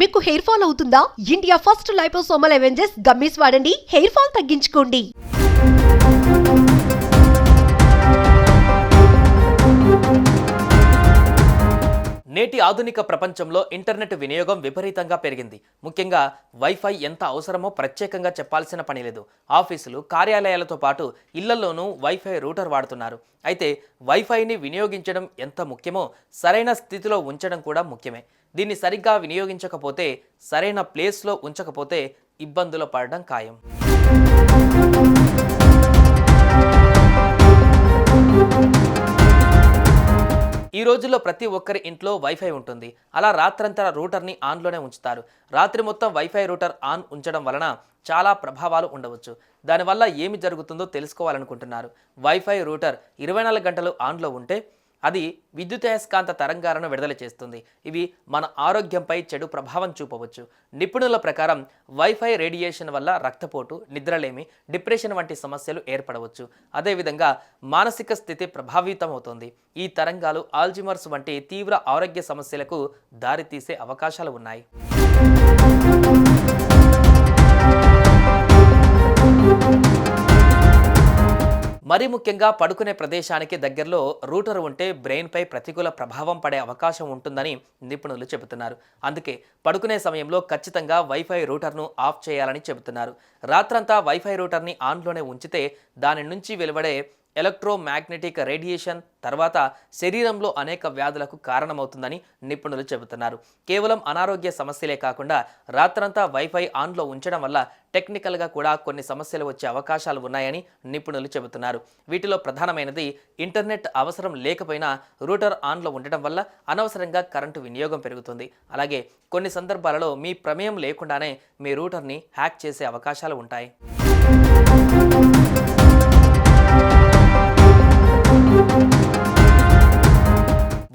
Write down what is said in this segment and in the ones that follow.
మీకు hair fall అవుతుందా? India first liposomal అవెంజెస్ గమ్మీస్ వాడండి. హెయిర్ ఫాల్ తగ్గించుకోండి. నేటి ఆధునిక ప్రపంచంలో ఇంటర్నెట్ వినియోగం విపరీతంగా పెరిగింది. ముఖ్యంగా వైఫై ఎంత అవసరమో ప్రత్యేకంగా చెప్పాల్సిన పని లేదు. ఆఫీసులు కార్యాలయాలతో పాటు ఇళ్ళలోనూ వైఫై రూటర్ వాడుతున్నారు. అయితే వైఫైని వినియోగించడం ఎంత ముఖ్యమో సరైన స్థితిలో ఉంచడం కూడా ముఖ్యమే. దీన్ని సరిగ్గా వినియోగించకపోతే సరైన ప్లేస్లో ఉంచకపోతే ఇబ్బందులు పడడం ఖాయం. ఈ రోజుల్లో ప్రతి ఒక్కరి ఇంట్లో వైఫై ఉంటుంది. అలా రాత్రంతా రూటర్ని ఆన్లోనే ఉంచుతారు. రాత్రి మొత్తం వైఫై రూటర్ ఆన్ ఉంచడం వలన చాలా ప్రభావాలు ఉండవచ్చు. దానివల్ల ఏమి జరుగుతుందో తెలుసుకోవాలనుకుంటున్నారు. వైఫై రూటర్ ఇరవై నాలుగు గంటలు ఆన్లో ఉంటే అది విద్యుదయస్కాంత తరంగాలను విడుదల చేస్తుంది. ఇవి మన ఆరోగ్యంపై చెడు ప్రభావం చూపవచ్చు. నిపుణుల ప్రకారం వైఫై రేడియేషన్ వల్ల రక్తపోటు నిద్రలేమి డిప్రెషన్ వంటి సమస్యలు ఏర్పడవచ్చు. అదేవిధంగా మానసిక స్థితి ప్రభావితమవుతుంది. ఈ తరంగాలు ఆల్జిమర్స్ వంటి తీవ్ర ఆరోగ్య సమస్యలకు దారితీసే అవకాశాలు ఉన్నాయి. మరీ ముఖ్యంగా పడుకునే ప్రదేశానికి దగ్గరలో రూటర్ ఉంటే బ్రెయిన్పై ప్రతికూల ప్రభావం పడే అవకాశం ఉంటుందని నిపుణులు చెబుతున్నారు. అందుకే పడుకునే సమయంలో ఖచ్చితంగా వైఫై రూటర్ను ఆఫ్ చేయాలని చెబుతున్నారు. రాత్రంతా వైఫై రూటర్ని ఆన్లోనే ఉంచితే దాని నుంచి వెలువడే ఎలక్ట్రోమాగ్నెటిక్ రేడియేషన్ తర్వాత శరీరంలో అనేక వ్యాధులకు కారణమవుతుందని నిపుణులు చెబుతున్నారు. కేవలం అనారోగ్య సమస్యలే కాకుండా రాత్రంతా వైఫై ఆన్లో ఉంచడం వల్ల టెక్నికల్గా కూడా కొన్ని సమస్యలు వచ్చే అవకాశాలు ఉన్నాయని నిపుణులు చెబుతున్నారు. వీటిలో ప్రధానమైనది ఇంటర్నెట్ అవసరం లేకపోయినా రూటర్ ఆన్లో ఉండటం వల్ల అనవసరంగా కరెంటు వినియోగం పెరుగుతుంది. అలాగే కొన్ని సందర్భాలలో మీ ప్రమేయం లేకుండానే మీ రూటర్ని హ్యాక్ చేసే అవకాశాలు ఉంటాయి.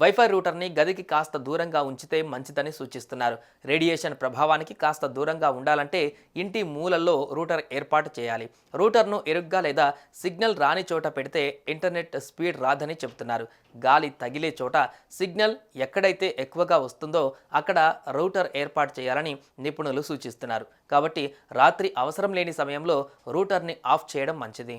వైఫై రూటర్ని గదికి కాస్త దూరంగా ఉంచితే మంచిదని సూచిస్తున్నారు. రేడియేషన్ ప్రభావానికి కాస్త దూరంగా ఉండాలంటే ఇంటి మూలల్లో రూటర్ ఏర్పాటు చేయాలి. రూటర్ను ఎరుగ్గా లేదా సిగ్నల్ రాని చోట పెడితే ఇంటర్నెట్ స్పీడ్ రాదని చెబుతున్నారు. గాలి తగిలే చోట సిగ్నల్ ఎక్కడైతే ఎక్కువగా వస్తుందో అక్కడ రూటర్ ఏర్పాటు చేయాలని నిపుణులు సూచిస్తున్నారు. కాబట్టి రాత్రి అవసరం లేని సమయంలో రూటర్ని ఆఫ్ చేయడం మంచిది.